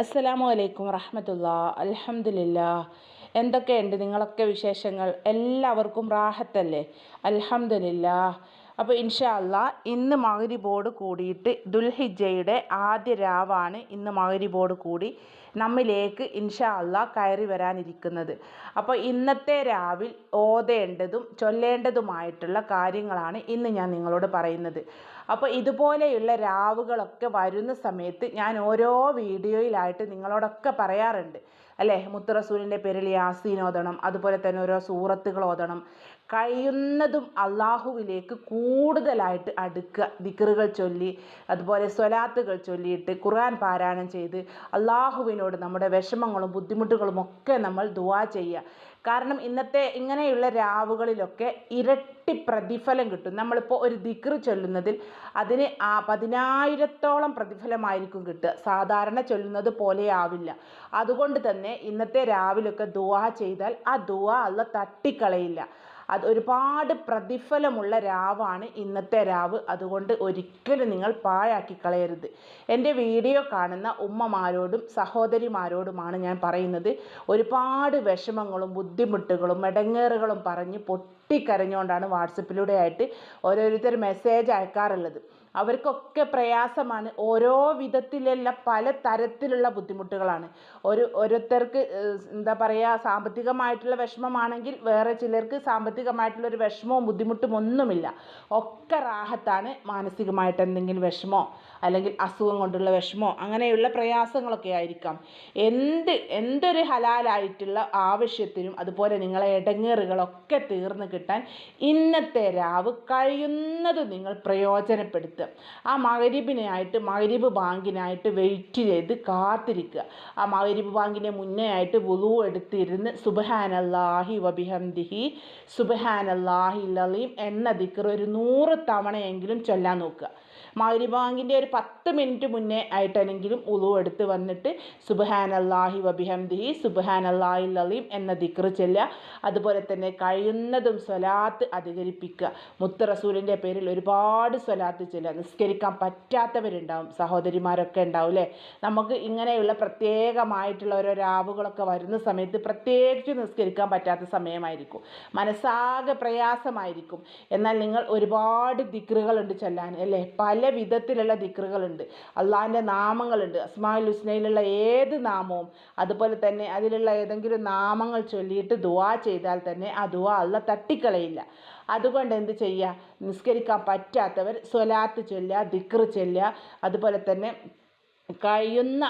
അസ്സലാമു അലൈക്കും റഹമത്തുള്ള അൽഹംദുലില്ലാ. എന്തൊക്കെയുണ്ട് നിങ്ങളൊക്കെ വിശേഷങ്ങൾ? എല്ലാവർക്കും റാഹത്തല്ലേ? അൽഹംദുലില്ലാ. അപ്പോൾ ഇൻഷാ അല്ലാ ഇന്ന് മകരിബോട് കൂടിയിട്ട് ദുൽഹിജയുടെ ആദ്യ രാവാണ് ഇന്ന് മകരിബോട് കൂടി നമ്മിലേക്ക് ഇൻഷാ കയറി വരാനിരിക്കുന്നത്. അപ്പോൾ ഇന്നത്തെ രാവിൽ ഓതേണ്ടതും ചൊല്ലേണ്ടതുമായിട്ടുള്ള കാര്യങ്ങളാണ് ഇന്ന് ഞാൻ നിങ്ങളോട് പറയുന്നത്. അപ്പോൾ ഇതുപോലെയുള്ള രാവുകളൊക്കെ വരുന്ന സമയത്ത് ഞാൻ ഓരോ വീഡിയോയിലായിട്ട് നിങ്ങളോടൊക്കെ പറയാറുണ്ട്. അല്ലേ? മുത്തറസൂലിന്റെ പേരിൽ യാസീൻ ഓതണം അതുപോലെ തന്നെ ഓരോ സൂറത്തുകൾ ഓതണം കഴിയുന്നതും അള്ളാഹുവിലേക്ക് കൂടുതലായിട്ട് അടുക്കുക. ദിക്റുകൾ ചൊല്ലി അതുപോലെ സ്വലാത്തുകൾ ചൊല്ലിയിട്ട് ഖുർആൻ പാരായണം ചെയ്ത് അള്ളാഹുവിനോട് നമ്മുടെ വിഷമങ്ങളും ബുദ്ധിമുട്ടുകളും ഒക്കെ നമ്മൾ ദുവാ ചെയ്യുക. കാരണം ഇന്നത്തെ ഇങ്ങനെയുള്ള രാവുകളിലൊക്കെ ഇരട്ടി പ്രതിഫലം കിട്ടും. നമ്മളിപ്പോൾ ഒരു ദിക്റ് ചൊല്ലുന്നതിൽ അതിന് ആ പതിനായിരത്തോളം പ്രതിഫലമായിരിക്കും കിട്ടുക. സാധാരണ ചൊല്ലുന്നത് പോലെ ആവില്ല. അതുകൊണ്ട് തന്നെ ഇന്നത്തെ രാവിലൊക്കെ ദുവാ ചെയ്താൽ ആ ദുവാ അല്ല തട്ടിക്കളയില്ല. അത് ഒരുപാട് പ്രതിഫലമുള്ള രാവാണ് ഇന്നത്തെ രാവ്. അതുകൊണ്ട് ഒരിക്കലും നിങ്ങൾ പാഴാക്കി കളയരുത്. എന്റെ വീഡിയോ കാണുന്ന ഉമ്മമാരോടും സഹോദരിമാരോടുമാണ് ഞാൻ പറയുന്നത്. ഒരുപാട് വിഷമങ്ങളും ബുദ്ധിമുട്ടുകളും ഇടങ്ങേറുകളും പറഞ്ഞ് പൊട്ടിക്കരഞ്ഞുകൊണ്ടാണ് വാട്സപ്പിലൂടെ ആയിട്ട് ഓരോരുത്തർ മെസ്സേജ് അയക്കാറുള്ളത്. അവർക്കൊക്കെ പ്രയാസമാണ്. ഓരോ വിധത്തിലുള്ള പല തരത്തിലുള്ള ബുദ്ധിമുട്ടുകളാണ്. ഒരു ഓരോരുത്തർക്ക് എന്താ പറയുക സാമ്പത്തികമായിട്ടുള്ള വിഷമമാണെങ്കിൽ വേറെ ചിലർക്ക് സാമ്പത്തികമായിട്ടുള്ള ഒരു വിഷമവും ബുദ്ധിമുട്ടും ഒന്നുമില്ല. ഒക്കെ റാഹത്താണ് മാനസികമായിട്ട് എന്തെങ്കിലും വിഷമോ? അല്ലെങ്കിൽ അസുഖം കൊണ്ടുള്ള വിഷമോ അങ്ങനെയുള്ള പ്രയാസങ്ങളൊക്കെ ആയിരിക്കാം. എന്ത് എന്തൊരു ഹലാലായിട്ടുള്ള ആവശ്യത്തിനും അതുപോലെ നിങ്ങളെ ഇടങ്ങേറുകളൊക്കെ തീർന്നു കിട്ടാൻ ഇന്നത്തെ രാവ് കഴിയുന്നത് നിങ്ങൾ പ്രയോജനപ്പെടുത്തുക. ആ മകരിബിനായിട്ട് മകരിബ് ബാങ്കിനായിട്ട് വെയിറ്റ് ചെയ്ത് കാത്തിരിക്കുക. ആ മകരിബ് ബാങ്കിന്റെ മുന്നേ ആയിട്ട് വുളു എടുത്തിരുന്ന് സുബഹാനല്ലാഹി വബിഹംദിഹി സുബഹാനല്ലാഹി ലലീം എന്ന ദിക്കർ ഒരു നൂറ് തവണയെങ്കിലും ചൊല്ലാൻ നോക്കുക. മഗ്രിബാങ്കിന്റെ ഒരു പത്ത് മിനിറ്റ് മുന്നേ ആയിട്ടാണെങ്കിലും ഉളു എടുത്ത് വന്നിട്ട് സുബഹാൻ അള്ളാഹി വബിഹംദിഹി സുബഹാൻ അള്ളാഹി അലീം എന്ന ദിക്റ് ചെല്ലുക. അതുപോലെ തന്നെ കഴിയുന്നതും സ്വലാത്ത് അധികരിപ്പിക്കുക. മുത്ത് റസൂലിന്റെ പേരിൽ ഒരുപാട് സ്വലാത്ത് ചെല്ലുക. നിസ്കരിക്കാൻ പറ്റാത്തവരുണ്ടാവും സഹോദരിമാരൊക്കെ ഉണ്ടാവും അല്ലേ? നമുക്ക് ഇങ്ങനെയുള്ള പ്രത്യേകമായിട്ടുള്ള ഓരോ രാവുകളൊക്കെ വരുന്ന സമയത്ത് പ്രത്യേകിച്ച് നിസ്കരിക്കാൻ പറ്റാത്ത സമയമായിരിക്കും. മനസ്സാകെ പ്രയാസമായിരിക്കും. എന്നാൽ നിങ്ങൾ ഒരുപാട് ദിക്റുകളുണ്ട് ചെല്ലാൻ അല്ലേ? പല വിധത്തിലുള്ള ദിക്റുകളുണ്ട്. അള്ളാഹിന്റെ നാമങ്ങളുണ്ട്. അസ്മാഉൽ ഹുസ്നയിലുള്ള ഏത് നാമവും അതുപോലെ തന്നെ അതിലുള്ള ഏതെങ്കിലും നാമങ്ങൾ ചൊല്ലിയിട്ട് ദുവാ ചെയ്താൽ തന്നെ ആ ദുവാ അല്ല തട്ടിക്കളയില്ല. അതുകൊണ്ട് എന്ത് ചെയ്യുക നിസ്കരിക്കാൻ പറ്റാത്തവർ സ്വലാത്ത് ചൊല്ലുക ദിക്റ് ചൊല്ലുക അതുപോലെ തന്നെ കഴിയുന്ന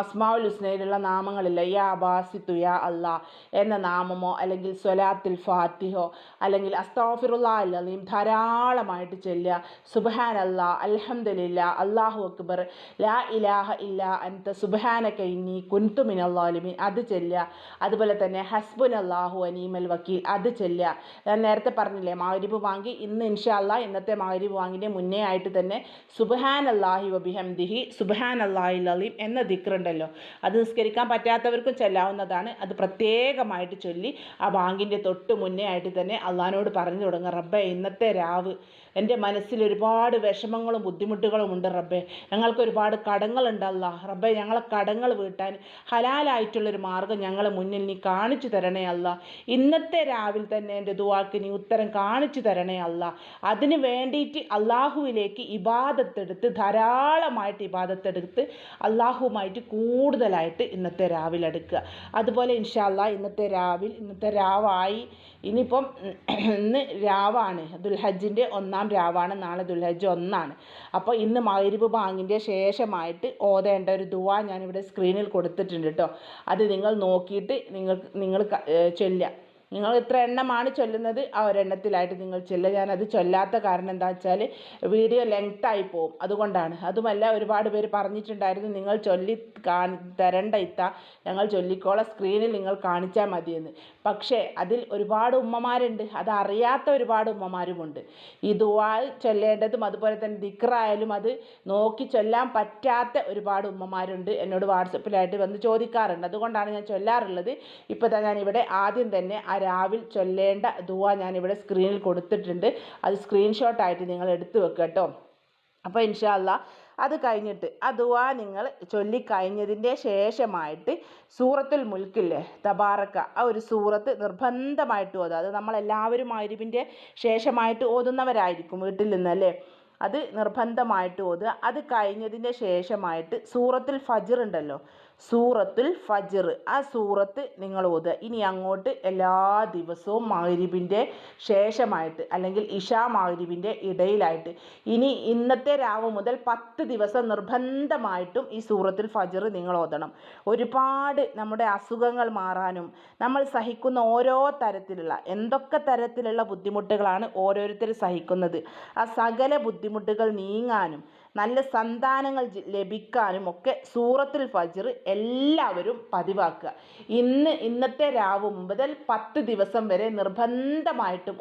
അസ്മാവുൽ ഹുസ്നയിലുള്ള നാമങ്ങളില്ല. യാ ബാസിത്തു യാ അല്ലാ എന്ന നാമമോ അല്ലെങ്കിൽ സൊലാത്തിൽ ഫാത്തിഹോ അല്ലെങ്കിൽ അസ്താഫിറുല്ലാ അല്ലീം ധാരാളമായിട്ട് ചെല്ലുക. സുബഹാൻ അല്ലാ അൽഹംദുലില്ല അള്ളാഹു അക്ബർ ലാ ഇലാഹ ഇല്ല അൻത സുബഹാന കൈനി കുൻതു അള്ളാലിമിൻ അത് ചെല്ലുക. അതുപോലെ തന്നെ ഹസ്ബുൻ അള്ളാഹു അനീമൽ വക്കീൽ അത് ചെല്ലുക. ഞാൻ നേരത്തെ പറഞ്ഞില്ലേ മാരിബ് വാങ്ങി ഇന്ന് ഇൻഷാ അല്ലാ ഇന്നത്തെ മാരിബ് വാങ്ങിന്റെ മുന്നേ ആയിട്ട് തന്നെ സുബഹാൻ അള്ളാഹി വബിഹംദിഹി സുബഹാൻ അലീം എന്ന ദിക്റുണ്ടല്ലോ. അത് നിസ്കരിക്കാൻ പറ്റാത്തവർക്കും ചൊല്ലാവുന്നതാണ്. അത് പ്രത്യേകമായിട്ട് ചൊല്ലി ആ ബാങ്കിന്റെ തൊട്ട് മുന്നേ ആയിട്ട് തന്നെ അള്ളഹാനോട് പറഞ്ഞു തുടങ്ങുക. റബ്ബേ ഇന്നത്തെ രാവ് എന്റെ മനസ്സിൽ ഒരുപാട് വിഷമങ്ങളും ബുദ്ധിമുട്ടുകളും ഉണ്ട് റബ്ബെ. ഞങ്ങൾക്ക് ഒരുപാട് കടങ്ങളുണ്ട് അല്ലാ റബ്ബെ ഞങ്ങളെ കടങ്ങൾ വീട്ടാൻ ഹലാലായിട്ടുള്ളൊരു മാർഗം ഞങ്ങളെ മുന്നിൽ നീ കാണിച്ചു തരണേ അല്ല ഇന്നത്തെ രാവിലെ തന്നെ എന്റെ ദുവാക്ക് നീ ഉത്തരം കാണിച്ചു തരണേ അല്ല അതിന് വേണ്ടിയിട്ട് അള്ളാഹുവിലേക്ക് ഇബാദത്തെടുത്ത് ധാരാളമായിട്ട് ഇബാദത്തെടുത്ത് അള്ളാഹുവുമായിട്ട് കൂടുതലായിട്ട് ഇന്നത്തെ രാവിലെ എടുക്കുക. അതുപോലെ ഇൻഷാല്ല ഇന്നത്തെ രാവിൽ ഇന്നത്തെ രാവായി. ഇനിയിപ്പം ഇന്ന് രാവാണ്. ദുൽഹജ്ജിന്റെ ഒന്നാം രാവാണ്. നാളെ ദുൽഹജ്ജ് ഒന്നാണ്. അപ്പോൾ ഇന്ന് മഗ്രിബ് ബാങ്കിന്റെ ശേഷമായിട്ട് ഓതേണ്ട ഒരു ദുവാ ഞാനിവിടെ സ്ക്രീനിൽ കൊടുത്തിട്ടുണ്ട് കേട്ടോ. അത് നിങ്ങൾ നോക്കിയിട്ട് നിങ്ങൾ നിങ്ങൾ ചൊല്ലുക. നിങ്ങൾ ഇത്ര എണ്ണമാണ് ചൊല്ലുന്നത് ആ ഒരെണ്ണത്തിലായിട്ട് നിങ്ങൾ ചൊല്ലുക. ഞാനത് ചൊല്ലാത്ത കാരണം എന്താ വെച്ചാൽ വീഡിയോ ലെങ്ത്തായി പോവും. അതുകൊണ്ടാണ്. അതുമല്ല ഒരുപാട് പേര് പറഞ്ഞിട്ടുണ്ടായിരുന്നു നിങ്ങൾ ചൊല്ലി കാണി തരണ്ട ഇത്ത. ഞങ്ങൾ ചൊല്ലിക്കോളാം. സ്ക്രീനിൽ നിങ്ങൾ കാണിച്ചാൽ മതിയെന്ന്. പക്ഷേ അതിൽ ഒരുപാട് ഉമ്മമാരുണ്ട്. അതറിയാത്ത ഒരുപാട് ഉമ്മമാരുമുണ്ട്. ഈ ദുവാ ചൊല്ലേണ്ടതും അതുപോലെ തന്നെ ദിക്റായാലും അത് നോക്കി ചൊല്ലാൻ പറ്റാത്ത ഒരുപാട് ഉമ്മമാരുണ്ട് എന്നോട് വാട്സപ്പിലായിട്ട് വന്ന് ചോദിക്കാറുണ്ട്. അതുകൊണ്ടാണ് ഞാൻ ചൊല്ലാറുള്ളത്. ഇപ്പോൾ ഞാൻ ഇവിടെ ആദ്യം തന്നെ ആ രാവിൽ ചൊല്ലേണ്ട ദുവാ ഞാനിവിടെ സ്ക്രീനിൽ കൊടുത്തിട്ടുണ്ട്. അത് സ്ക്രീൻഷോട്ടായിട്ട് നിങ്ങൾ എടുത്തു വെക്കുക കേട്ടോ. അപ്പോൾ ഇൻഷാ അല്ലാ അത് കഴിഞ്ഞിട്ട് ആ ദുആ നിങ്ങൾ ചൊല്ലിക്കഴിഞ്ഞതിന്റെ ശേഷമായിട്ട് സൂറത്തുൽ മുൽക്കില്ലേ തബാറക്ക ആ ഒരു സൂറത്ത് നിർബന്ധമായിട്ട് ഓതുക. അത് നമ്മളെല്ലാവരും മഗ്‌രിബിന്റെ ശേഷമായിട്ട് ഓതുന്നവരായിരിക്കും വീട്ടിൽ നിന്നല്ലേ അത് നിർബന്ധമായിട്ട് ഓതുക. അത് കഴിഞ്ഞതിന്റെ ശേഷമായിട്ട് സൂറത്തിൽ ഫജ്ർ ഉണ്ടല്ലോ. സൂറത്തുൽ ഫജ്ർ. ആ സൂറത്ത് നിങ്ങൾ ഓതുക. ഇനി അങ്ങോട്ട് എല്ലാ ദിവസവും മഗ്‌രിബിന്റെ ശേഷമായിട്ട് അല്ലെങ്കിൽ ഇഷാ മഗ്‌രിബിന്റെ ഇടയിലായിട്ട്. ഇനി ഇന്നത്തെ രാവ് മുതൽ പത്ത് ദിവസം നിർബന്ധമായിട്ടും ഈ സൂറത്തുൽ ഫജ്ർ നിങ്ങൾ ഓതണം. ഒരുപാട് നമ്മുടെ അസുഖങ്ങൾ മാറാനും നമ്മൾ സഹിക്കുന്ന ഓരോ തരത്തിലുള്ള എന്തൊക്കെ തരത്തിലുള്ള ബുദ്ധിമുട്ടുകളാണ് ഓരോരുത്തർ സഹിക്കുന്നത്. ആ സകല ബുദ്ധിമുട്ടുകൾ നീങ്ങാനും നല്ല സന്താനങ്ങൾ ലഭിക്കാനും ഒക്കെ സൂറത്തുൽ ഫജർ എല്ലാവരും പതിവാക്കുക. ഇന്ന് ഇന്നത്തെ രാവ് മുതൽ പത്ത് ദിവസം വരെ നിർബന്ധമായിട്ടും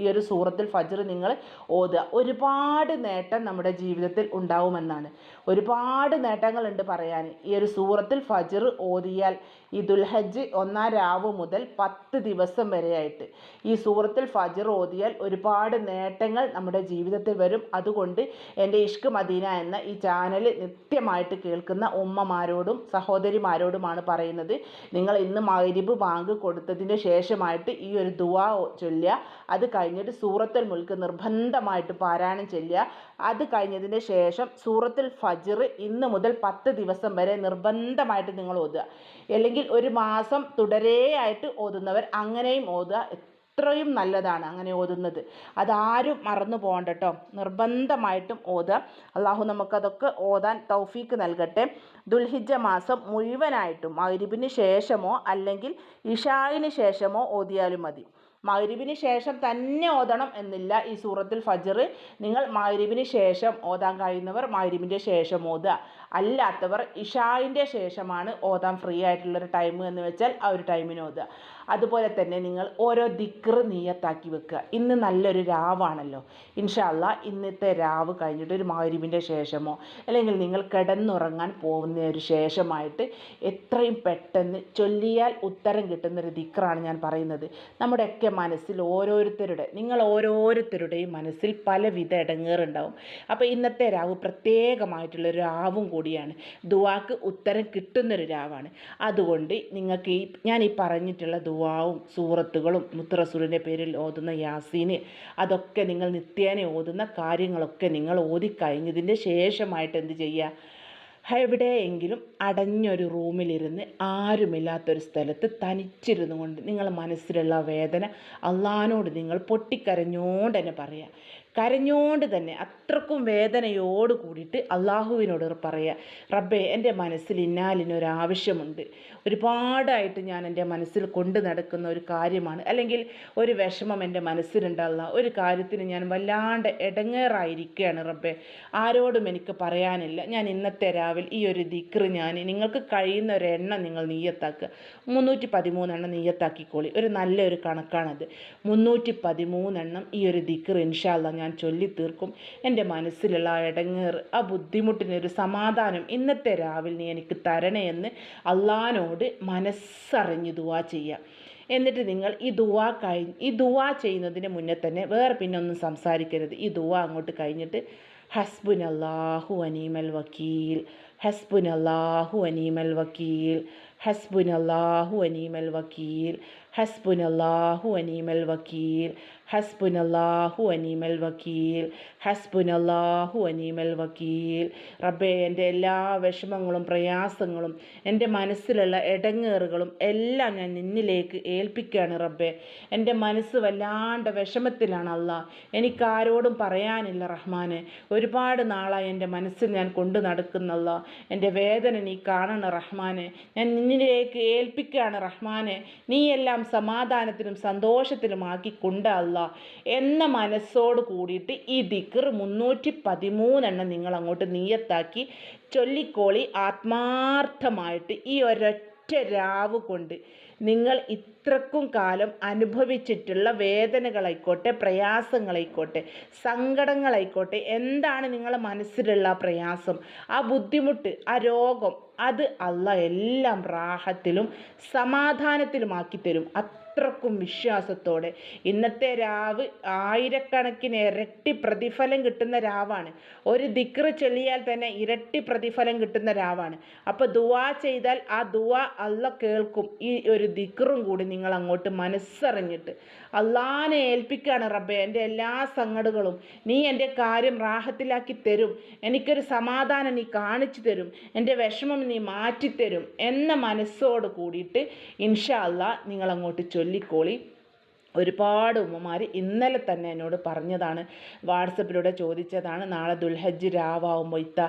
ഈ ഒരു സൂറത്തുൽ ഫജർ നിങ്ങൾ ഓതുക. ഒരുപാട് നേട്ടം നമ്മുടെ ജീവിതത്തിൽ ഉണ്ടാവുമെന്നാണ്. ഒരുപാട് നേട്ടങ്ങളുണ്ട് പറയാൻ. ഈ ഒരു സൂറത്തുൽ ഫജർ ഓതിയാൽ ഈ ദുൽഹജ്ജ് ഒന്നാം രാവ് മുതൽ പത്ത് ദിവസം വരെയായിട്ട് ഈ സൂറത്തുൽ ഫജർ ഓതിയാൽ ഒരുപാട് നേട്ടങ്ങൾ നമ്മുടെ ജീവിതത്തിൽ വരും. അതുകൊണ്ട് എന്റെ ഇഷ്ക് മദീന എന്ന ഈ ചാനൽ നിത്യമായിട്ട് കേൾക്കുന്ന ഉമ്മമാരോടും സഹോദരിമാരോടുമാണ് പറയുന്നത്. നിങ്ങൾ ഇന്ന് മഗ്‌രിബ് ബാങ്ക് കൊടുത്തതിന് ശേഷമായിട്ട് ഈ ഒരു ദുവാ ചൊല്ലുക. അത് കഴിഞ്ഞിട്ട് സൂറത്തുൽ മുൽക്ക് നിർബന്ധമായിട്ട് പാരായണം ചെല്ലുക. അത് കഴിഞ്ഞതിന് ശേഷം സൂറത്തുൽ ഫജ്ർ ഇന്ന് മുതൽ പത്ത് ദിവസം വരെ നിർബന്ധമായിട്ട് നിങ്ങൾ ഓതുക. അല്ലെങ്കിൽ ഒരു മാസം തുടരെയായിട്ട് ഓതുന്നവർ അങ്ങനെയും ഓതുക. എത്രയും നല്ലതാണ് അങ്ങനെ ഓതുന്നത്. അതാരും മറന്നു പോകണ്ട കേട്ടോ നിർബന്ധമായിട്ടും ഓതുക. അള്ളാഹു നമുക്കതൊക്കെ ഓതാൻ തൗഫീക്ക് നൽകട്ടെ. ദുൽഹിജ മാസം മുഴുവനായിട്ടും മഗ്‌രിബിന് ശേഷമോ അല്ലെങ്കിൽ ഇഷായിന് ശേഷമോ ഓതിയാലും മതി. മഗ്‌രിബിന് ശേഷം തന്നെ ഓതണം എന്നില്ല ഈ സൂറത്തിൽ ഫജർ. നിങ്ങൾ മഗ്‌രിബിന് ശേഷം ഓതാൻ കഴിയുന്നവർ മൈരിബിന്റെ ശേഷം ഓതുക. അല്ലാത്തവർ ഇഷായിന്റെ ശേഷമാണ് ഓതാൻ ഫ്രീ ആയിട്ടുള്ളൊരു ടൈം എന്ന് വെച്ചാൽ ആ ഒരു ടൈമിന് ഓതുക. അതുപോലെ തന്നെ നിങ്ങൾ ഓരോ ദിക്ർ നീയത്താക്കി വെക്കുക. ഇന്ന് നല്ലൊരു രാവാണല്ലോ. ഇൻഷാല്ല ഇന്നത്തെ രാവ് കഴിഞ്ഞിട്ട് ഒരു മാരിവിന്റെ ശേഷമോ അല്ലെങ്കിൽ നിങ്ങൾ കിടന്നുറങ്ങാൻ പോകുന്ന ഒരു ശേഷമായിട്ട് എത്രയും പെട്ടെന്ന് ചൊല്ലിയാൽ ഉത്തരം കിട്ടുന്നൊരു ദിക്റാണ് ഞാൻ പറയുന്നത്. നമ്മുടെയൊക്കെ മനസ്സിൽ ഓരോരുത്തരുടെ നിങ്ങൾ ഓരോരുത്തരുടെയും മനസ്സിൽ പലവിധ ഇടങ്ങേറുണ്ടാവും. അപ്പോൾ ഇന്നത്തെ രാവ് പ്രത്യേകമായിട്ടുള്ള രാവും കൂടിയാണ്. ദുവാക്ക് ഉത്തരം കിട്ടുന്നൊരു രാവാണ്. അതുകൊണ്ട് നിങ്ങൾക്ക് ഈ ഞാൻ ഈ പറഞ്ഞിട്ടുള്ള ദുആവും സൂറത്തുകളും മുത്തറസൂലിന്റെ പേരിൽ ഓതുന്ന യാസീന്. അതൊക്കെ നിങ്ങൾ നിത്യേന ഓതുന്ന കാര്യങ്ങളൊക്കെ നിങ്ങൾ ഓതിക്കഴിഞ്ഞതിന്റെ ശേഷമായിട്ട് എന്ത് ചെയ്യുക? എവിടെയെങ്കിലും അടഞ്ഞൊരു റൂമിലിരുന്ന് ആരുമില്ലാത്തൊരു സ്ഥലത്ത് തനിച്ചിരുന്നു കൊണ്ട് നിങ്ങൾ മനസ്സിലുള്ള വേദന അള്ളഹാനോട് നിങ്ങൾ പൊട്ടിക്കരഞ്ഞോണ്ട് തന്നെ പറയുക. കരഞ്ഞോണ്ട് തന്നെ അത്രക്കും വേദനയോട് കൂടിയിട്ട് അള്ളാഹുവിനോട് പറയുക. റബ്ബേ എന്റെ മനസ്സിൽ ഇന്നാലിനൊരാവശ്യമുണ്ട്. ഒരുപാടായിട്ട് ഞാൻ എന്റെ മനസ്സിൽ കൊണ്ട് നടക്കുന്ന ഒരു കാര്യമാണ്. അല്ലെങ്കിൽ ഒരു വിഷമം എന്റെ മനസ്സിലുണ്ടല്ല ഒരു കാര്യത്തിന് ഞാൻ വല്ലാണ്ട് ഇടങ്ങേറായിരിക്കുകയാണ് റബ്ബെ. ആരോടും എനിക്ക് പറയാനില്ല. ഞാൻ ഇന്നത്തെ രാവിലെ ഈ ഒരു ദിക്റ് ഞാൻ നിങ്ങൾക്ക് കഴിയുന്ന ഒരു എണ്ണം നിങ്ങൾ നീയത്താക്കുക മുന്നൂറ്റി പതിമൂന്നെണ്ണം നീയത്താക്കിക്കോളി ഒരു നല്ലൊരു കണക്കാണത്. മുന്നൂറ്റി പതിമൂന്നെണ്ണം ഈ ഒരു ദിക്റ് ഇൻഷാല്ല ഞാൻ ചൊല്ലി തീർക്കും എന്റെ മനസ്സിലുള്ള ആ ഇടങ്ങേറ് ആ ബുദ്ധിമുട്ടിനൊരു സമാധാനം ഇന്നത്തെ രാവിലെ നീ എനിക്ക് തരണേ എന്ന് അള്ളഹാനോട് മനസ്സറിഞ്ഞ് ദുവാ ചെയ്യുക എന്നിട്ട് നിങ്ങൾ ഈ ദുവാ കഴിഞ്ഞ് ഈ ദുവാ ചെയ്യുന്നതിന് മുന്നേ തന്നെ വേറെ പിന്നെ ഒന്നും സംസാരിക്കരുത്. ഈ ദുവാ അങ്ങോട്ട് കഴിഞ്ഞിട്ട് ഹസ്ബുൻ അല്ലാഹു അനീമൽ വക്കീൽ ഹസ്ബുൻ അല്ലാഹു അനീമൽ വക്കീൽ ഹസ്ബുൻ അല്ലാഹു അനീമൽ വക്കീൽ. ഹസ്ബുൻ അല്ലാഹു അനീമൽ വക്കീൽ. ഹസ്ബുൻ അനീമൽ വക്കീൽ. ഹസ്ബുൻ അനീമൽ വക്കീൽ. റബ്ബേ എന്റെ എല്ലാ വിഷമങ്ങളും പ്രയാസങ്ങളും എന്റെ മനസ്സിലുള്ള ഇടങ്ങേറുകളും എല്ലാം ഞാൻ നിന്നിലേക്ക് ഏൽപ്പിക്കുകയാണ് റബ്ബേ. എന്റെ മനസ്സ് വല്ലാണ്ട് വിഷമത്തിലാണ് അല്ല. എനിക്കാരോടും പറയാനില്ല റഹ്മാനെ. ഒരുപാട് നാളായി എന്റെ മനസ്സിൽ ഞാൻ കൊണ്ടു നടക്കുന്നല്ല. എന്റെ വേദന നീ കാണണം റഹ്മാനെ. ഞാൻ നിന്നിലേക്ക് ഏൽപ്പിക്കുകയാണ് റഹ്മാനെ. നീ എല്ലാം സമാധാനത്തിലും സന്തോഷത്തിലുമാക്കി കൊണ്ടല്ല എന്ന മനസ്സോട് കൂടിയിട്ട് ഈ ദിക്കർ മുന്നൂറ്റി പതിമൂന്നെണ്ണം നിങ്ങൾ അങ്ങോട്ട് നീയത്താക്കി ചൊല്ലിക്കോളി ആത്മാർത്ഥമായിട്ട് ഈ ഒരൊറ്റ രാവ് കൊണ്ട് നിങ്ങൾ ഇത്രക്കും കാലം അനുഭവിച്ചിട്ടുള്ള വേദനകളായിക്കോട്ടെ പ്രയാസങ്ങളായിക്കോട്ടെ സങ്കടങ്ങളായിക്കോട്ടെ എന്താണ് നിങ്ങളുടെ മനസ്സിലുള്ള പ്രയാസം ആ ബുദ്ധിമുട്ട് ആ രോഗം അത് അല്ല എല്ലാം റാഹത്തിലും സമാധാനത്തിലുമാക്കി തരും അത്രക്കും വിശ്വാസത്തോടെ. ഇന്നത്തെ രാവ് ആയിരക്കണക്കിന് ഇരട്ടി പ്രതിഫലം കിട്ടുന്ന രാവാണ്. ഒരു ദിക്റ് ചൊല്ലിയാൽ തന്നെ ഇരട്ടി പ്രതിഫലം കിട്ടുന്ന രാവാണ്. അപ്പോൾ ദുവാ ചെയ്താൽ ആ ദുവാ അല്ല കേൾക്കും. ഈ ഒരു ദിക്റും കൂടി നിങ്ങൾ അങ്ങോട്ട് മനസ്സറിഞ്ഞിട്ട്. അള്ളാനെ ഏൽപ്പിക്കുകയാണ് റബ്ബെ. എന്റെ എല്ലാ സങ്കടങ്ങളും നീ എന്റെ കാര്യം റാഹത്തിലാക്കി തരും. എനിക്കൊരു സമാധാനം നീ കാണിച്ചു തരും. എന്റെ വിഷമം നീ മാറ്റിത്തരും എന്ന മനസ്സോട് കൂടിയിട്ട് ഇൻഷാ അല്ലാ നിങ്ങളങ്ങോട്ട് ചൊല്ലിക്കോളി. ഒരുപാട് ഉമ്മമാർ ഇന്നലെ തന്നെ എന്നോട് പറഞ്ഞതാണ്. വാട്സപ്പിലൂടെ ചോദിച്ചതാണ് നാളെ ദുൽഹജ്ജ് രാവാകുമ്പോൾ ഇത്ത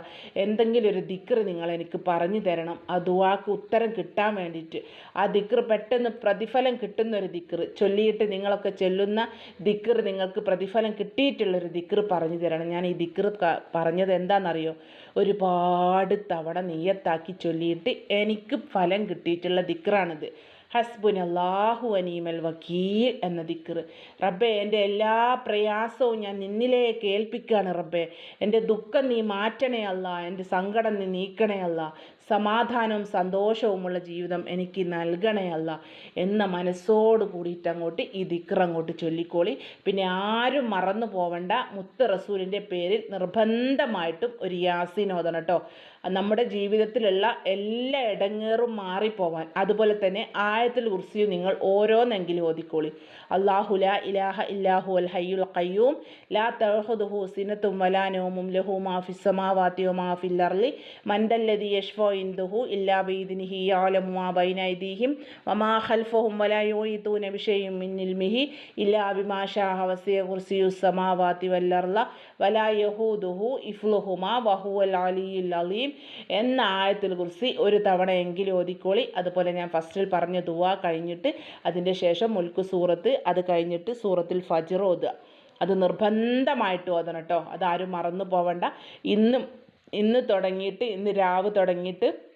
എന്തെങ്കിലും ഒരു ദിക്ർ നിങ്ങൾ എനിക്ക് പറഞ്ഞു തരണം. ആ ദുവാക്ക് ഉത്തരം കിട്ടാൻ വേണ്ടിയിട്ട്. ആ ദിക്ർ പെട്ടെന്ന് പ്രതിഫലം കിട്ടുന്ന ഒരു ദിക്ർ ചൊല്ലിയിട്ട് നിങ്ങളൊക്കെ ചെല്ലുന്ന ദിക്ർ നിങ്ങൾക്ക് പ്രതിഫലം കിട്ടിയിട്ടുള്ളൊരു ദിക്ർ പറഞ്ഞു തരണം. ഞാൻ ഈ ദിക്ർ പറഞ്ഞത് എന്താണെന്നറിയോ ഒരുപാട് തവണ നീയത്താക്കി ചൊല്ലിയിട്ട് എനിക്ക് ഫലം കിട്ടിയിട്ടുള്ള ദിക്റാണിത്. ഹസ്ബുൻ അള്ളാഹു അനീമൽ വക്കീൽ എന്ന ദിക്കർ റബ്ബെ എന്റെ എല്ലാ പ്രയാസവും ഞാൻ നിന്നിലേക്ക് ഏൽപ്പിക്കുകയാണ് റബ്ബെ. എന്റെ ദുഃഖം നീ മാറ്റണേ അല്ല. എന്റെ സങ്കടം നീ നീക്കണേ അല്ല. സമാധാനവും സന്തോഷവുമുള്ള ജീവിതം എനിക്ക് നൽകണേ അല്ല. എന്ന മനസ്സോട് കൂടിയിട്ട് അങ്ങോട്ട് ഈ ദിക്കർ അങ്ങോട്ട് ചൊല്ലിക്കോളി. പിന്നെ ആരും മറന്നു പോവണ്ട. മുത്ത് റസൂലിന്റെ പേരിൽ നിർബന്ധമായിട്ടും ഒരു യാസീൻ കേട്ടോ. നമ്മുടെ ജീവിതത്തിലുള്ള എല്ലാ ഇടങ്ങേറും മാറിപ്പോവാൻ. അതുപോലെ തന്നെ ആയത്തിൽ കുറിച്ച് നിങ്ങൾ ഓരോന്നെങ്കിലും ഓതിക്കോളി. അള്ളാഹു ലാ ഇലാഹ ഇല്ലാഹു അൽ ഹയ്യുൽ ഖയ്യൂം. ലാ തഹുദുഹു സിനത്തും വലാ നോമും ലഹു മാഫി സമാവാത്തി മാഫിൽ അർലി മൻദല്ലദി യഷ്ഫോ ഇന്ദുഹു ഇല്ലാ ബീദിനിഹി യാലമു മാ ബൈന ഐദീഹിം. വമാ ഖൽഫഹും വലാ യൂയിതൂന ബിഷൈഇൻ മിൻ ഇൽമിഹി ഇല്ലാ ബിമാ വസിയ കുർസിയു സമാവാത്തി വൽ അർള. വലാ യഹൂദുഹു ഇഫ്ലുഹുമാ വഹുവൽ അലിയുൽ അലീം. എന്ന ആയത്തിൽ കുറിച്ച് ഒരു തവണയെങ്കിലും ഓതിക്കോളി. അതുപോലെ ഞാൻ ഫസ്റ്റിൽ പറഞ്ഞ ദുവാ കഴിഞ്ഞിട്ട് അതിന്റെ ശേഷം മുൽക്ക് സൂറത്ത് അത് കഴിഞ്ഞിട്ട് സൂറത്തിൽ ഫജർ ഓതുക. അത് നിർബന്ധമായിട്ട് ഓതണം കേട്ടോ. അതാരും മറന്നു പോവണ്ട. ഇന്നും ഇന്ന് തുടങ്ങിയിട്ട് ഇന്ന് രാവ് തുടങ്ങിയിട്ട്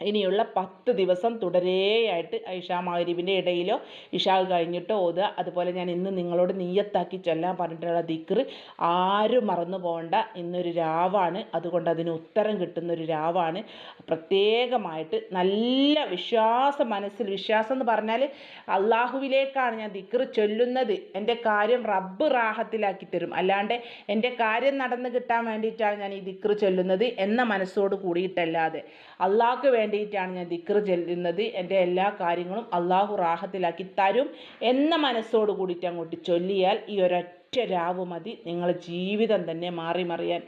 ഇനിയുള്ള പത്ത് ദിവസം തുടരെയായിട്ട് ഇഷാ മഗ്രിബിന്റെ ഇടയിലോ ഇഷാ കഴിഞ്ഞിട്ടോ ഓതുക. അതുപോലെ ഞാൻ ഇന്ന് നിങ്ങളോട് നീയത്താക്കി ചൊല്ലാൻ പറഞ്ഞിട്ടുള്ള ദിക്ർ ആരും മറന്നു പോകണ്ട. ഇന്നൊരു രാവാണ്. അതുകൊണ്ട് അതിന് ഉത്തരം കിട്ടുന്നൊരു രാവാണ്. പ്രത്യേകമായിട്ട് നല്ല വിശ്വാസം മനസ്സിൽ വിശ്വാസം എന്ന് പറഞ്ഞാൽ അള്ളാഹുവിലേക്കാണ് ഞാൻ ദിക്ർ ചൊല്ലുന്നത്. എന്റെ കാര്യം റബ്ബ് റാഹത്തിലാക്കി തരും. അല്ലാണ്ട് എന്റെ കാര്യം നടന്ന് കിട്ടാൻ വേണ്ടിയിട്ടാണ് ഞാൻ ഈ ദിക്ർ ചൊല്ലുന്നത് എന്ന മനസ്സോട് കൂടിയിട്ടല്ലാതെ. അള്ളാഹ്ക്ക് വേണ്ടിയിട്ടാണ് ഞാൻ ദിക്ർ ചെല്ലുന്നത്. എന്റെ എല്ലാ കാര്യങ്ങളും അള്ളാഹു റാഹത്തിലാക്കി തരും എന്ന മനസ്സോട് കൂടിയിട്ട് അങ്ങോട്ട് ചൊല്ലിയാൽ ഈ ഒരൊറ്റ രാവ് മതി. നിങ്ങളുടെ ജീവിതം തന്നെ മാറി മറിയാൻ.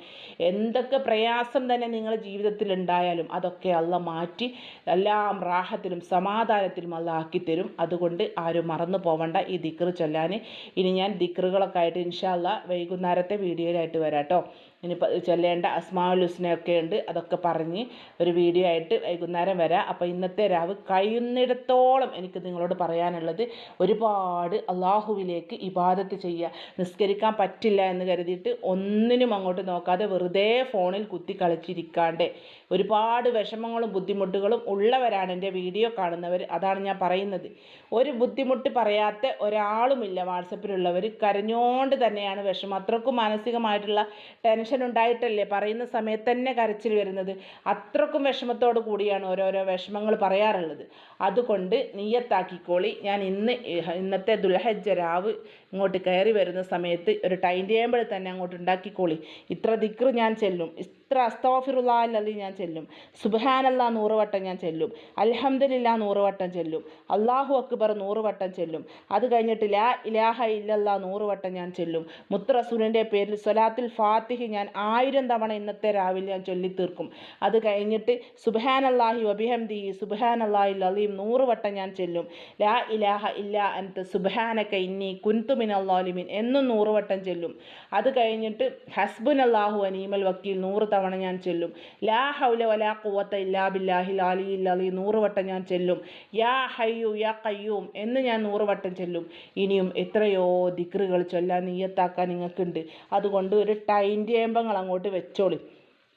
എന്തൊക്കെ പ്രയാസം തന്നെ നിങ്ങളുടെ ജീവിതത്തിൽ ഉണ്ടായാലും അതൊക്കെ അല്ല മാറ്റി എല്ലാം റാഹത്തിലും സമാധാനത്തിലും അല്ല ആക്കിത്തരും അതുകൊണ്ട് ആരും മറന്നു പോവണ്ട ഈ ദിക്ർ ചൊല്ലാൻ. ഇനി ഞാൻ ദിക്റുകളൊക്കെ ആയിട്ട് ഇൻഷാല്ല വൈകുന്നേരത്തെ വീഡിയോയിലായിട്ട് വരാം കേട്ടോ. ഇനിയിപ്പോൾ ചൊല്ലേണ്ട അസ്മാഉൽ ഹുസ്നയൊക്കെ ഉണ്ട് അതൊക്കെ പറഞ്ഞ് ഒരു വീഡിയോ ആയിട്ട് വൈകുന്നേരം വരാം. അപ്പോൾ ഇന്നത്തെ രാവ് കഴിയുന്നിടത്തോളം എനിക്ക് നിങ്ങളോട് പറയാനുള്ളത് ഒരുപാട് അള്ളാഹുവിലേക്ക് ഇബാദത്ത് ചെയ്യുക. നിസ്കരിക്കാൻ പറ്റില്ല എന്ന് കരുതിയിട്ട് ഒന്നിനും അങ്ങോട്ട് നോക്കാതെ വെറുതെ ഫോണിൽ കുത്തി കളിച്ചിരിക്കാണ്ട്. ഒരുപാട് വിഷമങ്ങളും ബുദ്ധിമുട്ടുകളും ഉള്ളവരാണ് എന്റെ വീഡിയോ കാണുന്നവർ അതാണ് ഞാൻ പറയുന്നത്. ഒരു ബുദ്ധിമുട്ട് പറയാത്ത ഒരാളുമില്ല വാട്സപ്പിലുള്ളവർ കരഞ്ഞോണ്ട് തന്നെയാണ് വിഷമം. അത്രക്കും മാനസികമായിട്ടുള്ള ടെൻഷൻ ഉണ്ടായിട്ടല്ലേ പറയുന്ന സമയത്ത് തന്നെ കരച്ചിൽ വരുന്നത്. അത്രക്കും വിഷമത്തോടു കൂടിയാണ് ഓരോരോ വിഷമങ്ങൾ പറയാറുള്ളത്. അതുകൊണ്ട് നീയത്താക്കിക്കോളി. ഞാൻ ഇന്ന് ഇന്നത്തെ ദുൽഹജ്ജ രാവ് ഇങ്ങോട്ട് കയറി വരുന്ന സമയത്ത് ഒരു ടൈം ടേബിൾ തന്നെ അങ്ങോട്ട് ഉണ്ടാക്കിക്കോളി. ഇത്ര ദിക്ർ ഞാൻ ചെല്ലും. ഇത്ര അസ്തോഫിറുല്ലാല്ലി ഞാൻ ചെല്ലും. സുബാനല്ല നൂറ് വട്ടം ഞാൻ ചെല്ലും. അലഹമ്മദില്ല നൂറ് വട്ടം ചെല്ലും. അള്ളാഹു അക്ബർ നൂറ് വട്ടം ചെല്ലും. അത് കഴിഞ്ഞിട്ട് ലാ ഇലാഹ ഇല്ലല്ലാ നൂറ് വട്ടം ഞാൻ ചെല്ലും. മുത്ത് റസൂലിന്റെ പേരിൽ സ്വലാത്തിൽ ഫാത്തിഹി ഞാൻ ആയിരം തവണ ഇന്നത്തെ രാവിലെ ഞാൻ ചൊല്ലിത്തീർക്കും. അത് കഴിഞ്ഞിട്ട് സുബാനല്ലാഹി വബിഹംദി സുബാനല്ലാഹി അലീം നൂറ് വട്ടം ഞാൻ ചെല്ലും. ലാ ഇലാഹ ഇല്ല അൻത്ത് സുബാനക്ക ഇന്നി കുൻതുമിൻ അള്ളാലിമിൻ എന്നും നൂറ് വട്ടം ചെല്ലും. അത് കഴിഞ്ഞിട്ട് ഹസ്ബുൻ അള്ളാഹു അനീമൽ വക്കീൽ നൂറ് തവണ ഞാൻ ചെല്ലും. ലാ ഹൗല വലാ കുവത്ത ഇല്ലാ ബില്ലാഹിൽ ലാലി ഇല്ലാലി നൂറ് വട്ടം ഞാൻ ചെല്ലും. യാ ഹയ്യു യാ കയ്യൂം എന്ന് ഞാൻ നൂറ് വട്ടം ചെല്ലും. ഇനിയും എത്രയോ ദിക്റുകൾ ചൊല്ലാൻ നീയത്താക്കാൻ നിങ്ങൾക്കുണ്ട്. അതുകൊണ്ട് ഒരു ടൈം ടേബിൾ അങ്ങോട്ട് വെച്ചോളി.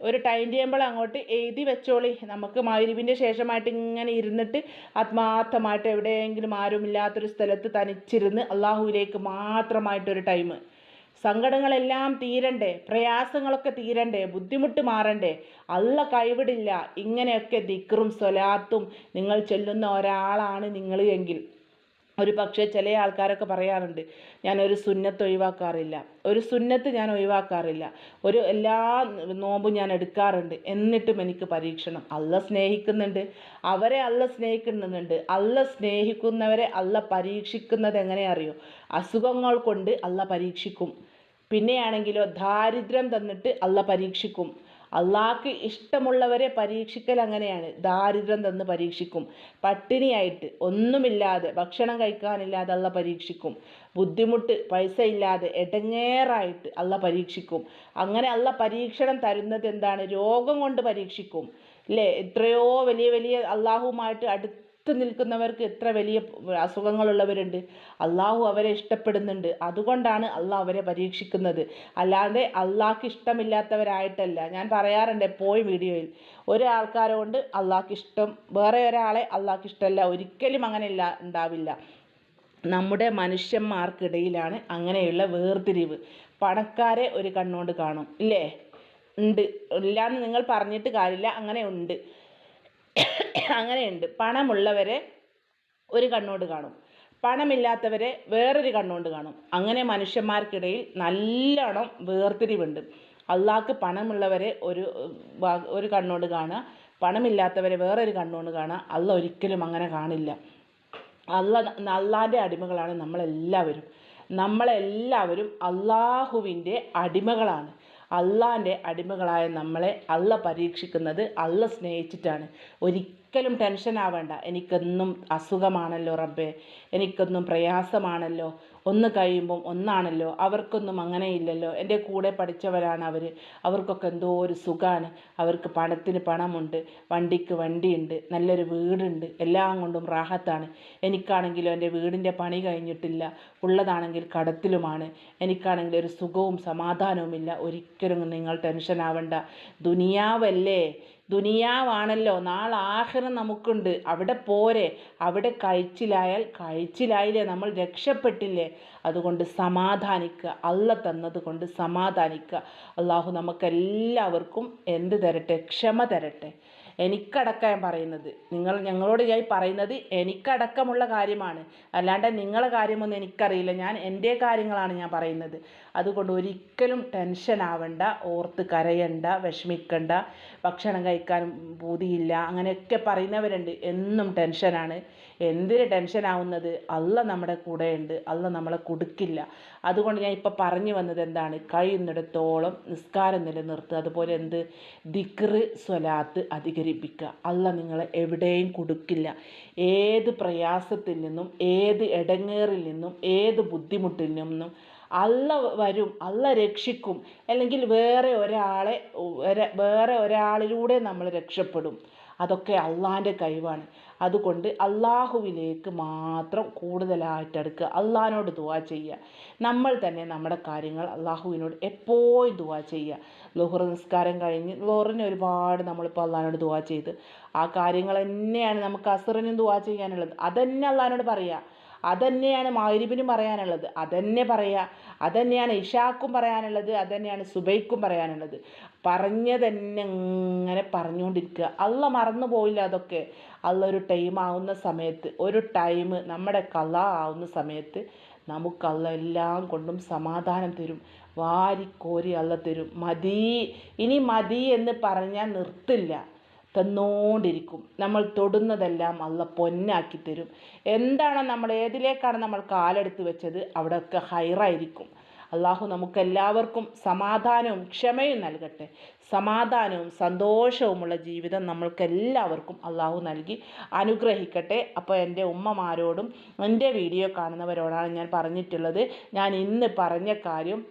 ഒരു ടൈം ടേബിൾ അങ്ങോട്ട് എഴുതി വെച്ചോളി. നമുക്ക് മഗ്‌രിബിന്റെ ശേഷമായിട്ട് ഇങ്ങനെ ഇരുന്നിട്ട് ആത്മാർത്ഥമായിട്ട് എവിടെയെങ്കിലും ആരുമില്ലാത്തൊരു സ്ഥലത്ത് തനിച്ചിരുന്ന് അള്ളാഹുവിലേക്ക് മാത്രമായിട്ടൊരു ടൈം സങ്കടങ്ങളെല്ലാം തീരണ്ടേ? പ്രയാസങ്ങളൊക്കെ തീരണ്ടേ? ബുദ്ധിമുട്ട് മാറണ്ടേ? അല്ല കൈവിടില്ല ഇങ്ങനെയൊക്കെ ദിക്റും സ്വലാത്തും നിങ്ങൾ ചൊല്ലുന്ന ഒരാളാണ് നിങ്ങൾ എങ്കിൽ. ഒരു പക്ഷേ ചില ആൾക്കാരൊക്കെ പറയാറുണ്ട് ഞാനൊരു സുന്നത്ത് ഒഴിവാക്കാറില്ല. ഒരു സുന്നത്ത് ഞാൻ ഒഴിവാക്കാറില്ല. ഒരു എല്ലാ നോമ്പും ഞാൻ എടുക്കാറുണ്ട്. എന്നിട്ടും എനിക്ക് പരീക്ഷണം. അല്ല സ്നേഹിക്കുന്നുണ്ട്. അവരെ അല്ല സ്നേഹിക്കുന്നുണ്ട്. അല്ല സ്നേഹിക്കുന്നവരെ അല്ല പരീക്ഷിക്കുന്നത് എങ്ങനെ അറിയോ? അസുഖങ്ങൾ കൊണ്ട് അല്ല പരീക്ഷിക്കും. പിന്നെയാണെങ്കിലോ ദാരിദ്ര്യം തന്നിട്ട് അല്ല പരീക്ഷിക്കും. അള്ളാഹ്ക്ക് ഇഷ്ടമുള്ളവരെ പരീക്ഷിക്കൽ അങ്ങനെയാണ്. ദാരിദ്ര്യം തന്ന് പരീക്ഷിക്കും. പട്ടിണിയായിട്ട് ഒന്നുമില്ലാതെ ഭക്ഷണം കഴിക്കാനില്ലാതെ അള്ള പരീക്ഷിക്കും. ബുദ്ധിമുട്ട് പൈസ ഇല്ലാതെ എടങ്ങേറായിട്ട് അള്ള പരീക്ഷിക്കും. അങ്ങനെ അള്ള പരീക്ഷണം തരുന്നത് എന്താണ്? രോഗം കൊണ്ട് പരീക്ഷിക്കും. അല്ലേ എത്രയോ വലിയ വലിയ അള്ളാഹുമായിട്ട് അടുത്ത് അടുത്ത് നിൽക്കുന്നവർക്ക് എത്ര വലിയ അസുഖങ്ങളുള്ളവരുണ്ട്. അള്ളാഹു അവരെ ഇഷ്ടപ്പെടുന്നുണ്ട്. അതുകൊണ്ടാണ് അള്ളാഹ് അവരെ പരീക്ഷിക്കുന്നത്. അല്ലാതെ അള്ളാഹ്ക്ക് ഇഷ്ടമില്ലാത്തവരായിട്ടല്ല. ഞാൻ പറയാറുണ്ട് എപ്പോഴും വീഡിയോയിൽ. ഒരാൾക്കാരോണ്ട് അള്ളാഹ്ക്ക് ഇഷ്ടം വേറെ ഒരാളെ അള്ളാഹ്ക്ക് ഇഷ്ടമല്ല. ഒരിക്കലും അങ്ങനെ ഇല്ല ഉണ്ടാവില്ല. നമ്മുടെ മനുഷ്യന്മാർക്കിടയിലാണ് അങ്ങനെയുള്ള വേർതിരിവ്. പണക്കാരെ ഒരു കണ്ണുകൊണ്ട് കാണും. ഇല്ലേ? ഉണ്ട്. ഇല്ലാന്ന് നിങ്ങൾ പറഞ്ഞിട്ട് കാര്യമില്ല. അങ്ങനെ ഉണ്ട്. അങ്ങനെയുണ്ട്. പണമുള്ളവരെ ഒരു കണ്ണോട് കാണും. പണമില്ലാത്തവരെ വേറൊരു കണ്ണുകൊണ്ട് കാണും. അങ്ങനെ മനുഷ്യന്മാർക്കിടയിൽ നല്ലോണം വേർതിരിവുണ്ട്. അള്ളാഹ്ക്ക് പണമുള്ളവരെ ഒരു ഒരു കണ്ണോട് കാണുക. പണമില്ലാത്തവരെ വേറൊരു കണ്ണുകൊണ്ട് കാണുക. അല്ല ഒരിക്കലും അങ്ങനെ കാണില്ല. അല്ല അള്ളാന്റെ അടിമകളാണ് നമ്മളെല്ലാവരും. നമ്മളെല്ലാവരും അള്ളാഹുവിന്റെ അടിമകളാണ്. അള്ളാന്റെ അടിമകളായ നമ്മളെ അള്ള പരീക്ഷിക്കുന്നത് അള്ള സ്നേഹിച്ചിട്ടാണ്. ഒരിക്കലും ടെൻഷൻ ആവേണ്ട. എനിക്കെന്നും അസുഖമാണല്ലോ റബ്ബേ. എനിക്കൊന്നും പ്രയാസമാണല്ലോ. ഒന്ന് കഴിയുമ്പം ഒന്നാണല്ലോ. അവർക്കൊന്നും അങ്ങനെയില്ലല്ലോ. എന്റെ കൂടെ പഠിച്ചവരാണ് അവർ അവർക്കൊക്കെ എന്തോ ഒരു സുഖമാണ് അവർക്ക് പണത്തിന് പണമുണ്ട്. വണ്ടിക്ക് വണ്ടിയുണ്ട്. നല്ലൊരു വീടുണ്ട്. എല്ലാം കൊണ്ടും റാഹത്താണ്. എനിക്കാണെങ്കിലോ എന്റെ വീടിന്റെ പണി കഴിഞ്ഞിട്ടില്ല. ഉള്ളതാണെങ്കിൽ കടത്തിലുമാണ്. എനിക്കാണെങ്കിൽ ഒരു സുഖവും സമാധാനവുമില്ല. ഒരിക്കലും നിങ്ങൾ ടെൻഷൻ ആവണ്ട. ദുനിയാവല്ലേ? ദുനിയാവാണല്ലോ. നാളെ ആഹ്റം നമുക്കുണ്ട്. അവിടെ പോരെ. അവിടെ കഴിച്ചിലായാൽ കഴിച്ചിലായില്ലേ. നമ്മൾ രക്ഷപ്പെട്ടില്ലേ. അതുകൊണ്ട് സമാധാനിക്കുക. അല്ല തന്നത് കൊണ്ട് സമാധാനിക്കുക. അള്ളാഹു നമുക്കെല്ലാവർക്കും എന്ത് തരട്ടെ? ക്ഷമ തരട്ടെ. എനിക്കടക്കം പറയുന്നത്. നിങ്ങൾ ഞങ്ങളോട് ഞാൻ പറയുന്നത് എനിക്കടക്കമുള്ള കാര്യമാണ്. അല്ലാണ്ട് നിങ്ങളെ കാര്യമൊന്നും എനിക്കറിയില്ല. ഞാൻ എന്റെ കാര്യങ്ങളാണ് ഞാൻ പറയുന്നത്. അതുകൊണ്ട് ഒരിക്കലും ടെൻഷൻ ആവണ്ട ഓർത്ത് കരയണ്ട വിഷമിക്കണ്ട ഭക്ഷണം കഴിക്കാൻ പൂതിയില്ല അങ്ങനെയൊക്കെ പറയുന്നവരുണ്ട്. എന്നും ടെൻഷനാണ് എന്തിന് ടെൻഷൻ ആവുന്നത്? അല്ല നമ്മുടെ കൂടെയുണ്ട്. അല്ല നമ്മളെ കൊടുക്കില്ല. അതുകൊണ്ട് ഞാൻ ഇപ്പോൾ പറഞ്ഞു വന്നത് എന്താണ്? കഴിയുന്നിടത്തോളം നിസ്കാരം നിലനിർത്തുക. അതുപോലെ എന്ത്? ദിക്റ് സ്വലാത്ത് അധികരിപ്പിക്കുക. അല്ല നിങ്ങളെ എവിടെയും കൊടുക്കില്ല. ഏത് പ്രയാസത്തിൽ നിന്നും ഏത് ഇടങ്ങേറിൽ നിന്നും ഏത് ബുദ്ധിമുട്ടിൽ നിന്നും അല്ല വരും അല്ല രക്ഷിക്കും. അല്ലെങ്കിൽ വേറെ ഒരാളെ വേറെ ഒരാളിലൂടെ നമ്മൾ രക്ഷപ്പെടും. അതൊക്കെ അള്ളാന്റെ കഴിവാണ്. അതുകൊണ്ട് അള്ളാഹുവിലേക്ക് മാത്രം കൂടുതലായിട്ട് അടുക്കുക. അള്ളാഹിനോട് ദുവാ ചെയ്യുക. നമ്മൾ തന്നെ നമ്മുടെ കാര്യങ്ങൾ അള്ളാഹുവിനോട് എപ്പോഴും ദുവാ ചെയ്യുക. ലോഹർ നിസ്കാരം കഴിഞ്ഞ് ലോഹറിന് ഒരുപാട് നമ്മളിപ്പോൾ അള്ളാഹിനോട് ദുവാ ചെയ്ത്. ആ കാര്യങ്ങൾ തന്നെയാണ് നമുക്ക് അസുറിനും ദുവാ ചെയ്യാനുള്ളത്. അതന്നെ അള്ളാഹിനോട് പറയുക. അതന്നെയാണ് മാരിബിനും പറയാനുള്ളത്. അതന്നെ പറയുക അതന്നെയാണ് ഇഷാക്കും പറയാനുള്ളത്. അതന്നെയാണ് സുബൈക്കും പറയാനുള്ളത്. പറഞ്ഞതന്നെ ഇങ്ങനെ പറഞ്ഞുകൊണ്ടിരിക്കുക അള്ള മറന്നു പോയില്ല അതൊക്കെ. അള്ള ഒരു ടൈം ആവുന്ന സമയത്ത് ഒരു ടൈം നമ്മുടെ കല ആവുന്ന സമയത്ത് നമുക്ക് അള്ള എല്ലാം കൊണ്ടും സമാധാനം തരും. വാരിക്കോരി അള്ള തരും. മതി ഇനി മതി എന്ന് പറഞ്ഞാൽ നിർത്തില്ല. തന്നുകൊണ്ടിരിക്കും നമ്മൾ തൊടുന്നതെല്ലാം അള്ള പൊന്നാക്കി തരും. എന്താണോ നമ്മൾ ഏതിലേക്കാണ് നമ്മൾ കാലെടുത്ത് വെച്ചത്? അവിടെയൊക്കെ ഹൈറായിരിക്കും. അള്ളാഹു നമുക്കെല്ലാവർക്കും സമാധാനവും ക്ഷമയും നൽകട്ടെ. സമാധാനവും സന്തോഷവുമുള്ള ജീവിതം നമ്മൾക്കെല്ലാവർക്കും അള്ളാഹു നൽകി അനുഗ്രഹിക്കട്ടെ. അപ്പോൾ എന്റെ ഉമ്മമാരോടും എന്റെ വീഡിയോ കാണുന്നവരോടാണ് ഞാൻ പറഞ്ഞിട്ടുള്ളത്. ഞാൻ ഇന്ന് പറഞ്ഞ കാര്യം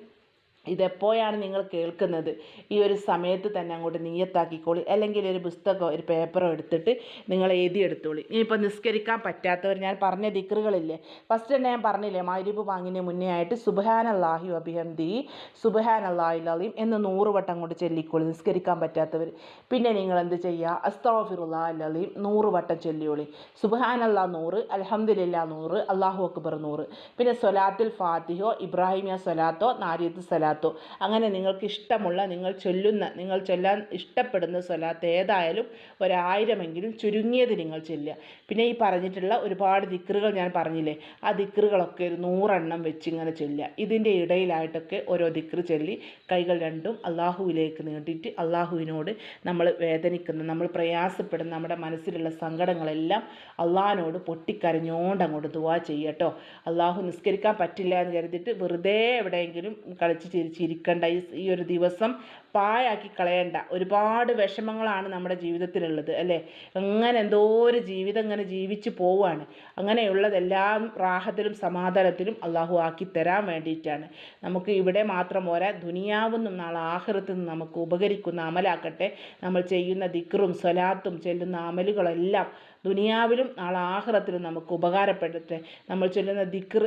ഇതെപ്പോഴാണ് നിങ്ങൾ കേൾക്കുന്നത്? ഈ ഒരു സമയത്ത് തന്നെ അങ്ങോട്ട് നീയത്താക്കിക്കോളി അല്ലെങ്കിൽ ഒരു പുസ്തകമോ ഒരു പേപ്പറോ എടുത്തിട്ട് നിങ്ങൾ എഴുതിയെടുത്തോളി. ഇനിയിപ്പോൾ നിസ്കരിക്കാൻ പറ്റാത്തവർ ഞാൻ പറഞ്ഞ ദിക്റുകളില്ലേ? ഫസ്റ്റ് തന്നെ ഞാൻ പറഞ്ഞില്ലേ മൈരിബ് വാങ്ങിന് മുന്നേ ആയിട്ട് സുബഹാൻ അള്ളാഹി അഭിഹംദി സുബഹാൻ അള്ളാഹി അലീം എന്ന് നൂറ് വട്ടം അങ്ങോട്ട് ചൊല്ലിക്കോളി നിസ്കരിക്കാൻ പറ്റാത്തവർ. പിന്നെ നിങ്ങൾ എന്ത് ചെയ്യുക? അസ്താഫിറുല്ലാ അല്ലീം നൂറ് വട്ടം ചൊല്ലിയോളി. സുബഹാൻ അള്ളാ നൂറ് അലഹമ്മദില്ല നൂറ് അള്ളാഹു അക്ബർ നൂറ്. പിന്നെ സൊലാത്തുൽ ഫാത്തിഹോ ഇബ്രാഹിമിയ സൊലാത്തോ നാരിയത്ത് സലാ സ്വലാത്തോ. അങ്ങനെ നിങ്ങൾക്ക് ഇഷ്ടമുള്ള നിങ്ങൾ ചൊല്ലുന്ന നിങ്ങൾ ചൊല്ലാൻ ഇഷ്ടപ്പെടുന്ന സ്വലാത്ത് ഏതായാലും ഒരായിരമെങ്കിലും ചുരുങ്ങിയത് നിങ്ങൾ ചൊല്ലുക. പിന്നെ ഈ പറഞ്ഞിട്ടുള്ള ഒരുപാട് ദിക്റുകൾ ഞാൻ പറഞ്ഞില്ലേ ആ ദിക്റുകളൊക്കെ ഒരു നൂറെണ്ണം വെച്ച് ഇങ്ങനെ ചൊല്ലുക. ഇതിന്റെ ഇടയിലായിട്ടൊക്കെ ഓരോ ദിക്റ് ചൊല്ലി കൈകൾ രണ്ടും അള്ളാഹുവിലേക്ക് നീട്ടിയിട്ട് അള്ളാഹുവിനോട് നമ്മൾ വേദനിക്കുന്ന നമ്മൾ പ്രയാസപ്പെടുന്ന നമ്മുടെ മനസ്സിലുള്ള സങ്കടങ്ങളെല്ലാം അള്ളാഹിനോട് പൊട്ടിക്കരഞ്ഞോണ്ട് അങ്ങോട്ട് ദുവാ ചെയ്യട്ടോ അള്ളാഹു നിസ്കരിക്കാൻ പറ്റില്ല എന്ന് കരുതിയിട്ട് വെറുതെ എവിടെയെങ്കിലും കളിച്ച് ചിരിച്ചിരിക്കേണ്ട. ഈ ഈ ഒരു ദിവസം പായാക്കി കളയണ്ട. ഒരുപാട് വിഷമങ്ങളാണ് നമ്മുടെ ജീവിതത്തിലുള്ളത് അല്ലേ? അങ്ങനെ എന്തോ ഒരു ജീവിതം ഇങ്ങനെ ജീവിച്ച് പോവുകയാണ് അങ്ങനെയുള്ളതെല്ലാം റാഹത്തിലും സമാധാനത്തിലും അള്ളാഹു ആക്കി തരാൻ വേണ്ടിയിട്ടാണ്. നമുക്ക് ഇവിടെ മാത്രം പോരാ. ദുനിയാവുന്നും നാളെ ആഹൃത്തിൽ നിന്ന് നമുക്ക് ഉപകരിക്കുന്ന അമലാക്കട്ടെ. നമ്മൾ ചെയ്യുന്ന ദിക്റും സ്വലാത്തും ചെല്ലുന്ന അമലുകളെല്ലാം ദുനിയാവിലും നാളെ ആഹ്റത്തിലും നമുക്ക് ഉപകാരപ്പെടട്ടെ നമ്മൾ ചൊല്ലുന്ന ദിക്ർ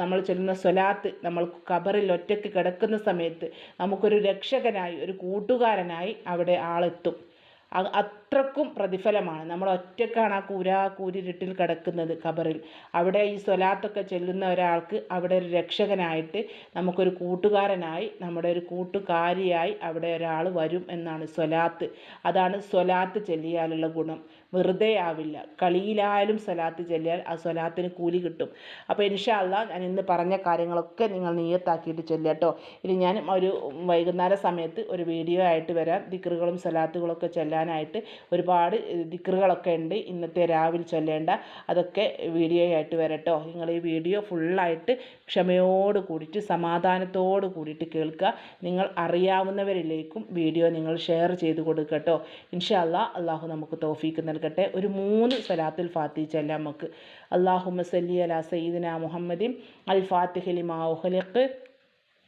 നമ്മൾ ചൊല്ലുന്ന സ്വലാത്ത് നമ്മൾ കബറിൽ ഒറ്റയ്ക്ക് കിടക്കുന്ന സമയത്ത് നമുക്കൊരു രക്ഷകനായി ഒരു കൂട്ടുകാരനായി അവിടെ ആളെത്തും. അത്രക്കും പ്രതിഫലമാണ്. നമ്മൾ ഒറ്റക്കാണ് ആ കൂരാ കൂരിരുട്ടിൽ കിടക്കുന്നത് ഖബറിൽ. അവിടെ ഈ സ്വലാത്തൊക്കെ ചെല്ലുന്ന ഒരാൾക്ക് അവിടെ ഒരു രക്ഷകനായിട്ട് നമുക്കൊരു കൂട്ടുകാരനായി നമ്മുടെ ഒരു കൂട്ടുകാരിയായി അവിടെ ഒരാൾ വരും എന്നാണ് സ്വലാത്ത്. അതാണ് സ്വലാത്ത് ചെല്ലിയാലുള്ള ഗുണം. വെറുതെ ആവില്ല. കളിയിലായാലും സ്വലാത്ത് ചെല്ലിയാൽ ആ സ്വലാത്തിന് കൂലി കിട്ടും. അപ്പോൾ ഇൻഷാല്ല ഞാൻ ഇന്ന് പറഞ്ഞ കാര്യങ്ങളൊക്കെ നിങ്ങൾ നീയത്താക്കിയിട്ട് ചെല്ലട്ടോ ഇനി ഞാൻ ഒരു വൈകുന്നേര സമയത്ത് ഒരു വീഡിയോ ആയിട്ട് വരാം. ദിക്റുകളും സ്വലാത്തുകളൊക്കെ ചെല്ലാനായിട്ട് ഒരുപാട് ദിക്റുകളൊക്കെ ഉണ്ട്. ഇന്നത്തെ രാവിലെ ചൊല്ലേണ്ട അതൊക്കെ വീഡിയോ ആയിട്ട് വരട്ടോ. നിങ്ങൾ ഈ വീഡിയോ ഫുള്ളായിട്ട് ക്ഷമയോട് കൂടിയിട്ട് സമാധാനത്തോട് കൂടിയിട്ട് കേൾക്കുക. നിങ്ങൾ അറിയാവുന്നവരിലേക്കും വീഡിയോ നിങ്ങൾ ഷെയർ ചെയ്ത് കൊടുക്കട്ടോ ഇൻഷല്ല അള്ളാഹു നമുക്ക് തോഫീക്ക് നൽകട്ടെ. ഒരു മൂന്ന് സലാത്തുൽ ഫാത്തി ചെല്ലാം നമുക്ക്. അള്ളാഹു മസല്ലി അല സയ്യിദിന മുഹമ്മദിൻ അൽ ഫാത്തിഹലിമാ ഉഹലിഖ്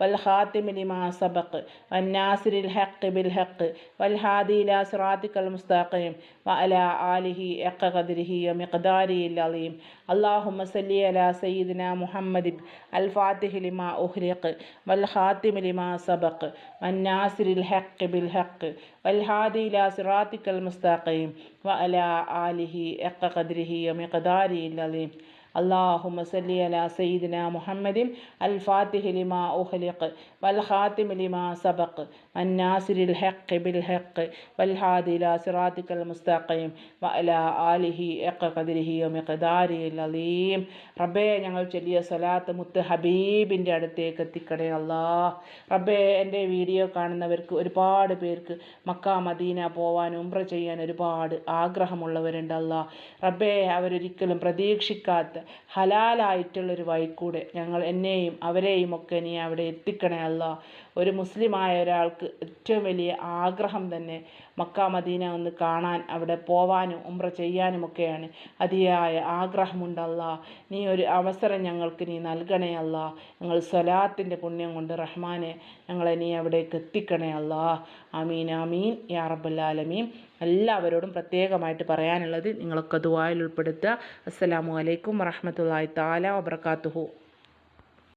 والخاتم لما سبق والناصر الحق بالحق والهادي إلى صراطك المستقيم وعلى آله حق قدره ومقداره العظيم اللهم صل على سيدنا محمد الفاتح لما أغلق والخاتم الخاتم لما سبق والناصر الحق بالحق والهادي إلى صراطك المستقيم وعلى آله حق قدره ومقداره العظيم അള്ളാഹു സല്ലി അല സയ്യിദിന മുഹമ്മദിൻ അൽ ഫാത്തിഹ് ലിമ ഉഹ്ലിഖ് വൽ ഖാത്തിമ് ലിമ സബഖ് അന്നാസിരിൽ ഹെക്ക് ബിൽ ഹെക്ക് വൽഹാദില സിറാത്തിക്കൽ മുസ്താഖയും വഅല ആലിഹി എക്ക കതിരിഹിയും എക്കദാരിയിൽ അലീം റബ്ബേ ഞങ്ങൾ ചൊല്ലിയ സലാത്ത് മുത്ത് ഹബീബിന്റെ അടുത്തേക്ക് എത്തിക്കണേ അല്ലാ റബ്ബേ എന്റെ വീഡിയോ കാണുന്നവർക്ക് ഒരുപാട് പേർക്ക് മക്ക മദീന പോവാൻ ഉംറ ചെയ്യാൻ ഒരുപാട് ആഗ്രഹമുള്ളവരുണ്ട് അല്ലാ റബ്ബേ അവരൊരിക്കലും പ്രതീക്ഷിക്കാത്ത ഹലാലായിട്ടുള്ളൊരു വഴിക്കൂടെ ഞങ്ങൾ എന്നെയും അവരെയും ഒക്കെ നീ അവിടെ എത്തിക്കണേ അല്ലാ ഒരു മുസ്ലിമായ ഒരാൾക്ക് ഏറ്റവും വലിയ ആഗ്രഹം തന്നെ മക്ക മദീന ഒന്ന് കാണാൻ അവിടെ പോവാനും ഉംറ ചെയ്യാനുമൊക്കെയാണ് അതിയായ ആഗ്രഹമുണ്ടല്ല. നീ ഒരു അവസരം ഞങ്ങൾക്ക് നീ നൽകണേ അല്ല. ഞങ്ങൾ സ്വലാത്തിന്റെ പുണ്യം കൊണ്ട് റഹ്മാനെ ഞങ്ങളെ നീ അവിടേക്ക് എത്തിക്കണേ അല്ല. അമീൻ അമീൻ യാ റബ്ബുല്ലാലമീൻ എല്ലാവരോടും പ്രത്യേകമായിട്ട് പറയാനുള്ളത് നിങ്ങളൊക്കെ ദുബായിൽ ഉൾപ്പെടുത്തുക. അസ്സലാമു അലൈക്കും വറഹമത്തല്ലാഹി താല വബർക്കാത്തുഹു